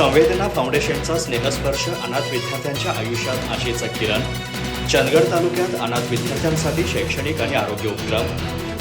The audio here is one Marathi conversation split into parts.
संवेदना फाउंडेशनचा स्नेहस्पर्श अनाथ विद्यार्थ्यांच्या आयुष्यात आशेचं किरण. चंदगड तालुक्यात अनाथ विद्यार्थ्यांसाठी शैक्षणिक आणि आरोग्य उपक्रम.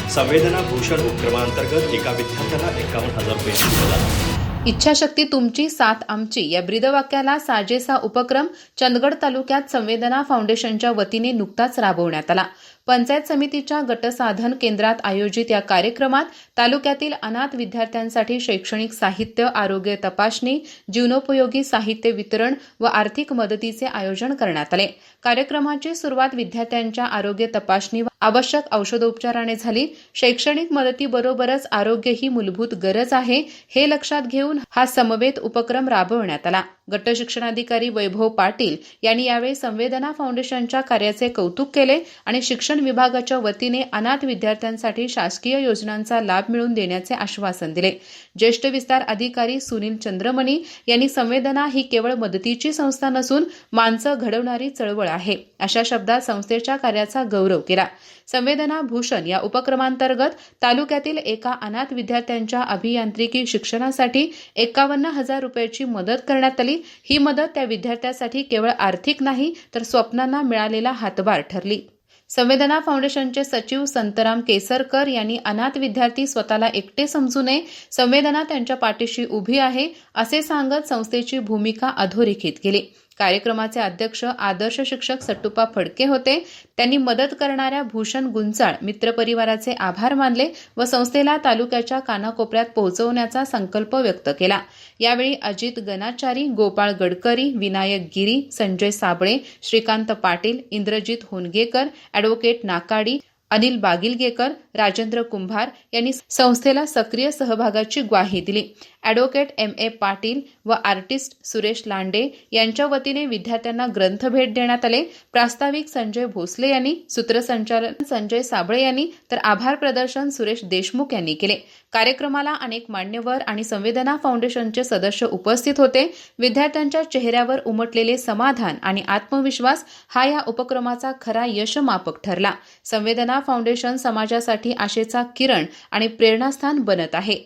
संवेदना भूषण उपक्रमांतर्गत एका विद्यार्थ्याला एकावन्न हजार रुपये इच्छाशक्ती तुमची साथ आमची. या ब्रीदवाक्याला साजेसा उपक्रम चंदगड तालुक्यात संवेदना फाउंडेशनच्या वतीने नुकताच राबवण्यात आला. पंचायत समितीच्या गटसाधन केंद्रात आयोजित या कार्यक्रमात तालुक्यातील अनाथ विद्यार्थ्यांसाठी शैक्षणिक साहित्य आरोग्य तपासणी जीवनोपयोगी साहित्य वितरण व आर्थिक मदतीचे आयोजन करण्यात आले. कार्यक्रमाची सुरुवात विद्यार्थ्यांच्या आरोग्य तपासणी व आवश्यक औषधोपचाराने झाली. शैक्षणिक मदतीबरोबरच आरोग्य ही मूलभूत गरज आहे हे लक्षात घेऊन हा समवेत उपक्रम राबवण्यात आला. गट शिक्षणाधिकारी वैभव पाटील यांनी यावेळी संवेदना फाउंडेशनच्या कार्याचे कौतुक केले आणि शिक्षण विभागाच्या वतीने अनाथ विद्यार्थ्यांसाठी शासकीय योजनांचा लाभ मिळवून देण्याचे आश्वासन दिले. ज्येष्ठ विस्तार अधिकारी सुनील चंद्रमणी यांनी संवेदना ही केवळ मदतीची संस्था नसून माणसं घडवणारी चळवळ आहे. अशा शब्दात संस्थेच्या कार्याचा गौरव केला. संवेदना भूषण या उपक्रमांतर्गत तालुक्यातील एका अनाथ विद्यार्थ्यांच्या अभियांत्रिकी शिक्षणासाठी एकावन्न हजार रुपयाची मदत करण्यात आली. ही मदत त्या विद्यार्थ्यासाठी केवळ आर्थिक नाही तर स्वप्नांना मिळालेला हातभार ठरली. संवेदना फाउंडेशनचे सचिव संतराम केसरकर यांनी अनाथ विद्यार्थी स्वतःला एकटे समजू नये संवेदना त्यांच्या पाठीशी उभी आहे असे सांगत संस्थेची भूमिका अधोरेखित केली. कार्यक्रमाचे अध्यक्ष आदर्श शिक्षक सट्टुपा फडके होते. त्यांनी मदत करणाऱ्या भूषण गुंचाळ मित्रपरिवाराचे आभार मानले व संस्थेला तालुक्याच्या कानाकोपऱ्यात पोहोचवण्याचा संकल्प व्यक्त केला. यावेळी अजित गणाचारी गोपाळ गडकरी विनायक गिरी संजय साबळे श्रीकांत पाटील इंद्रजित होनगेकर अॅडव्होकेट नाकाडी अनिल बागिलगेकर राजेंद्र कुंभार यांनी संस्थेला सक्रिय सहभागाची ग्वाही दिली. अॅडव्होकेट एम ए पाटील व आर्टिस्ट सुरेश लांडे यांच्या वतीने विद्यार्थ्यांना ग्रंथ भेट देण्यात आले. प्रास्ताविक संजय भोसले यांनी सूत्रसंचालन संजय साबळे यांनी तर आभार प्रदर्शन सुरेश देशमुख यांनी केले. कार्यक्रमाला अनेक मान्यवर आणि संवेदना फाउंडेशनचे सदस्य उपस्थित होते. विद्यार्थ्यांच्या चेहऱ्यावर उमटलेले समाधान आणि आत्मविश्वास हा या उपक्रमाचा खरा यशमापक ठरला. संवेदना फाउंडेशन समाजासाठी आशेचा किरण आणि प्रेरणास्थान बनत आहे.